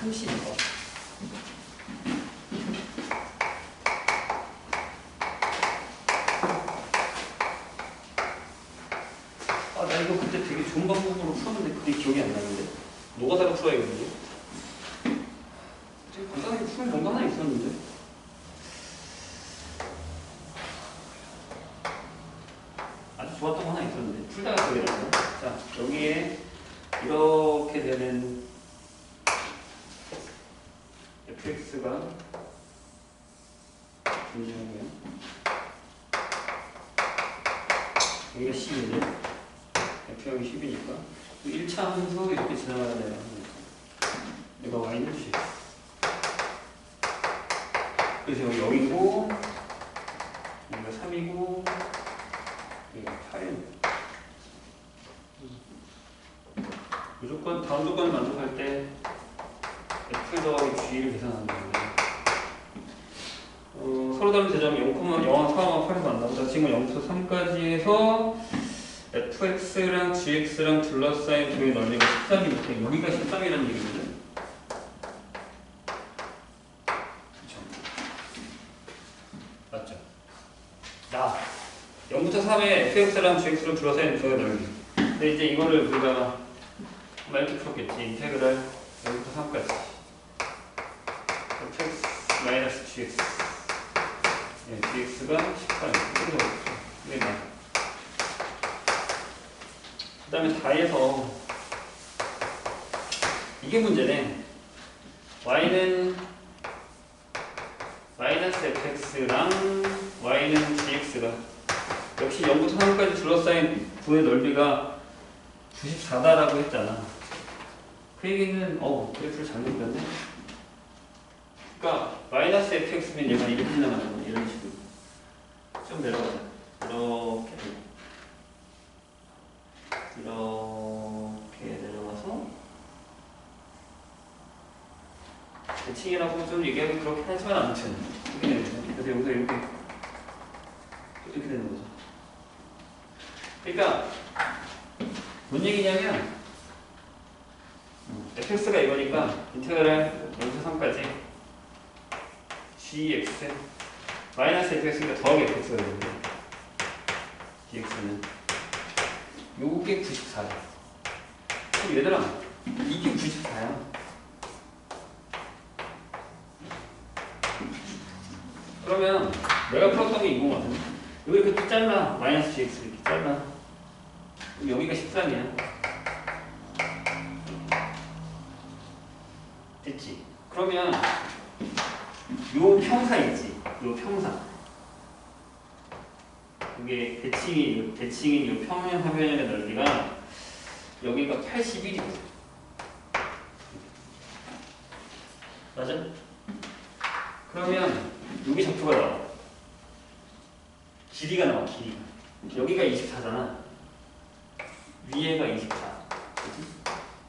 32번. 아, 나 이거 그때 되게 좋은 방법으로 풀었는데 그게 기억이 안 나는데. 노가다가 풀어야겠는데. 되게 간단하게 풀면 뭔가 하나 있었는데. 아주 좋았던 거 하나 있었는데. 풀다가 기억이 나요. 자, 여기에 이렇게 되는 fx가 분명해요. 여기가 10인데 f형이 10이니까 1차 함수 이렇게 지나가야 돼요. 얘가 y는 10. 그래서 여기 0이고 여기가 3이고 여기가 8이고 무조건 다음 조건을 만족할 때 F 더하기 G를 계산하는 건데 어, 서로 다른 대점 0, 0, 4, 8에서 만나보자. 지금 0부터 3까지 해서 fx랑 gx랑 둘러싸인 도의 넓이가 13이니까 여기가 13이라는 얘기거든 맞죠? 자 0부터 3에 fx랑 gx랑 둘러싸인 도의 넓이 근데 이제 이거를 우리가 막 이렇게 풀었겠지. 인테그랄 0부터 3까지. fx 마이너스 gx. 예, gx가 18 이렇게 나오겠죠 네, 네. 그 다음에 다해서 이게 문제네. y는 마이너스 fx랑 y는 gx가 역시 0부터 3까지 둘러싸인 부의 넓이가 94다라고 했잖아. 그 얘기는 어 그래프를 잘못 그렸네. 그러니까 마이너스 fx면 얘가 이렇게 지나가는 이런 식으로. 좀 내려가자. 이렇게. 이렇게 내려가서 대칭이라고 좀 얘기하기 그렇게 하지만 아무튼. 이렇게 그래서 여기서 이렇게. 이렇게 되는 거죠. 그러니까 뭔 얘기냐면 fx가 이거니까 인테그랄 0에서 3까지 gx 마이너스 fx니까 더하기 fx가 되는데 dx는 요게 94야 그럼 얘들아 이게 94야. 그러면 내가 풀었던 게 이거 같은데? 여기 이렇게 잘라. 마이너스 gx 이렇게 잘라. 그럼 여기가 13이야. 됐지? 그러면 요 평사 있지? 요 평사. 그게 대칭이, 대칭인 요 평면 화면의 넓이가 여기가 81이거든. 맞아? 그러면 여기 점수가 나와. 길이가 나와, 길이가. 여기가 24잖아. 위에가 24. 그치?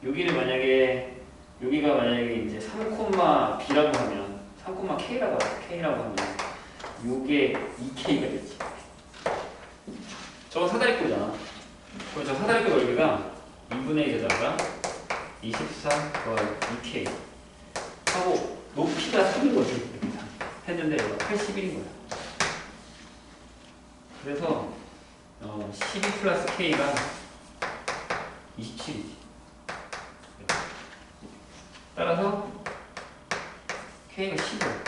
여기를 만약에 여기가 만약에 이제 3콤마 b라고 하면 3콤마 k라고 하죠. k라고 하면 요게 2k가 되지. 저거 사다리꼴이잖아. 그럼 저 사다리꼴 넓이가 2분의 1에다가 24 더하기 2k 하고 높이가 3인 거지. 했는데 얘가 81인 거야. 그래서 어, 12 플러스 k가 27이지. 따라서 K가 10이야.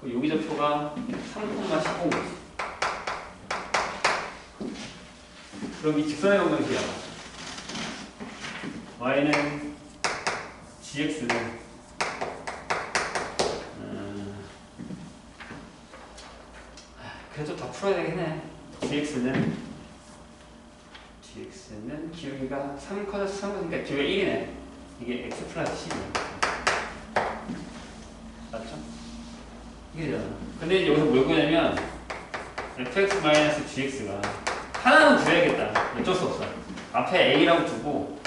그 여기 접표가 3,15거지. 그럼 이 직선의 방정식이야. Y는 GX는 음, 그래도 다 풀어야 되긴 해. GX는 GX는 기울기가 3 커져서 3 그러니까 기울기가 1이네. 이게 x 플러스 10이야. 맞죠? 이게 되잖아. 근데 이제 여기서 뭘 구냐면 fx 마이너스 gx가 하나는 구해야겠다. 어쩔 수 없어. 앞에 a라고 두고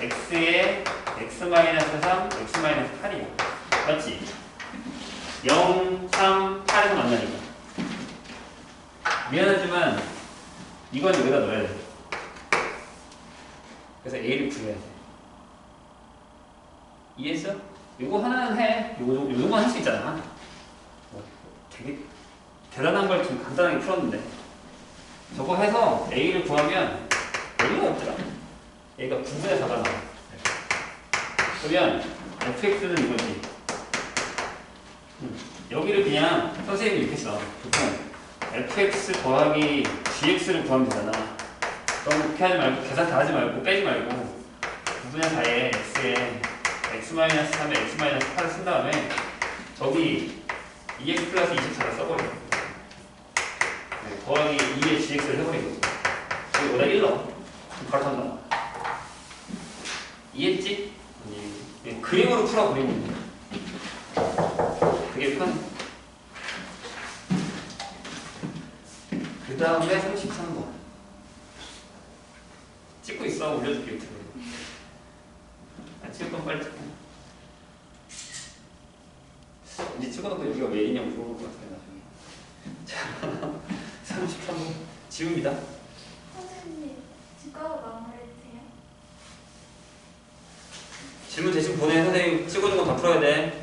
x에 x 마이너스 3, x 마이너스 8이야. 맞지? 0, 3, 8에서 만나니까. 미안하지만 이건 여기다 넣어야 돼. 그래서 a를 구해야 돼. 이해했어? 요거 하나는 해. 요거, 요 정도만 할 수 있잖아. 뭐, 되게 대단한 걸좀 간단하게 풀었는데. 저거 해서 A를 구하면 A가 없더라. A가 9분의 4가 나와. 그러면 fx는 이거지. 음, 여기를 그냥 선생님이 이렇게 써. 보통 fx 더하기 gx를 구하면 되잖아. 그럼 그렇게 하지 말고 계산 다 하지 말고 빼지 말고 9분의 4에 x에 x-3에 x-8을 쓴 다음에 저기 2x 플러스 24를 써버려. 네, 더하기 2의 gx를 해버리고 여기 오다 1 넣어. 바로 산다. 이해했지? 예, 그림으로 풀어 그림으로. 그게 편. 그 다음에 33번. 찍고 있어 올려줄게 유튜브에. 아, 찍을 건 빨리 찍고. 이제 찍어놓고 여기가 왜 있냐고 물어볼 것 같아요 나중에. 자, 33번 지웁니다. 선생님, 직관으로 마무리해주세요. 질문 대신 보내 선생님 찍어준 거다 풀어야 돼.